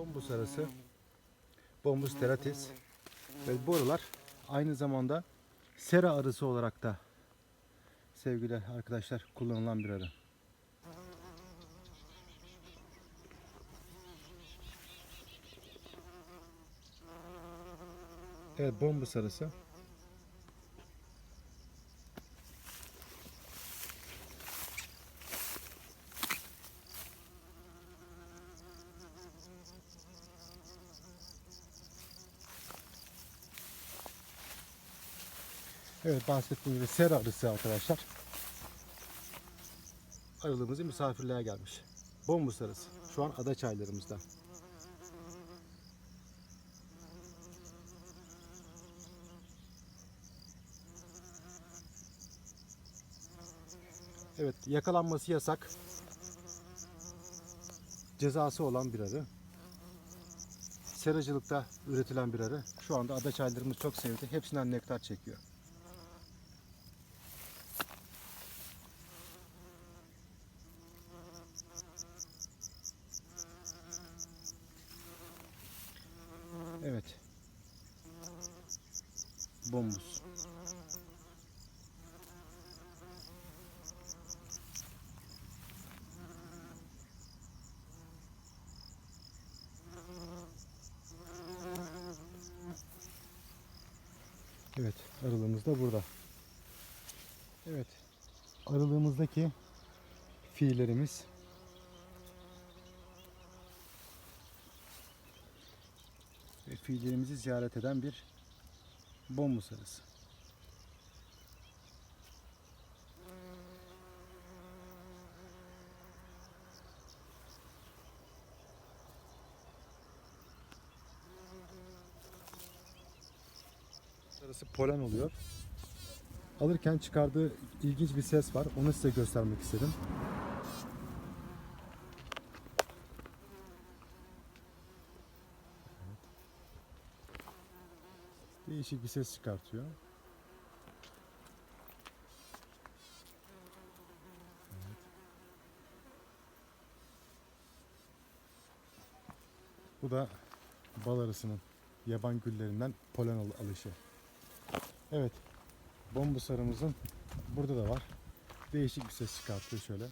Bombus arası. Bombus teratis. Ve bu arılar aynı zamanda sera arısı olarak da sevgili arkadaşlar kullanılan bir arı. Evet bombus arısı. Evet bahsettiğim gibi sera arısı arkadaşlar. Arılığımızı misafirliğe gelmiş. Bombus arısı. Şu an ada çaylarımızda. Evet yakalanması yasak. Cezası olan bir arı. Seracılıkta üretilen bir arı. Şu anda ada çaylarımız çok sevdi. Hepsinden nektar çekiyor. Evet. Bombus. Evet, aralığımız da burada. Evet. Aralığımızdaki fiillerimiz ve fiillerimizi ziyaret eden bir bombus arısı. Arası polen oluyor. Alırken çıkardığı ilginç bir ses var. Onu size göstermek istedim. Değişik bir ses çıkartıyor. Bu da bal arısının yaban güllerinden polen al- alışı. Evet. Bombus arımızın burada da var. Değişik bir ses çıkartıyor şöyle.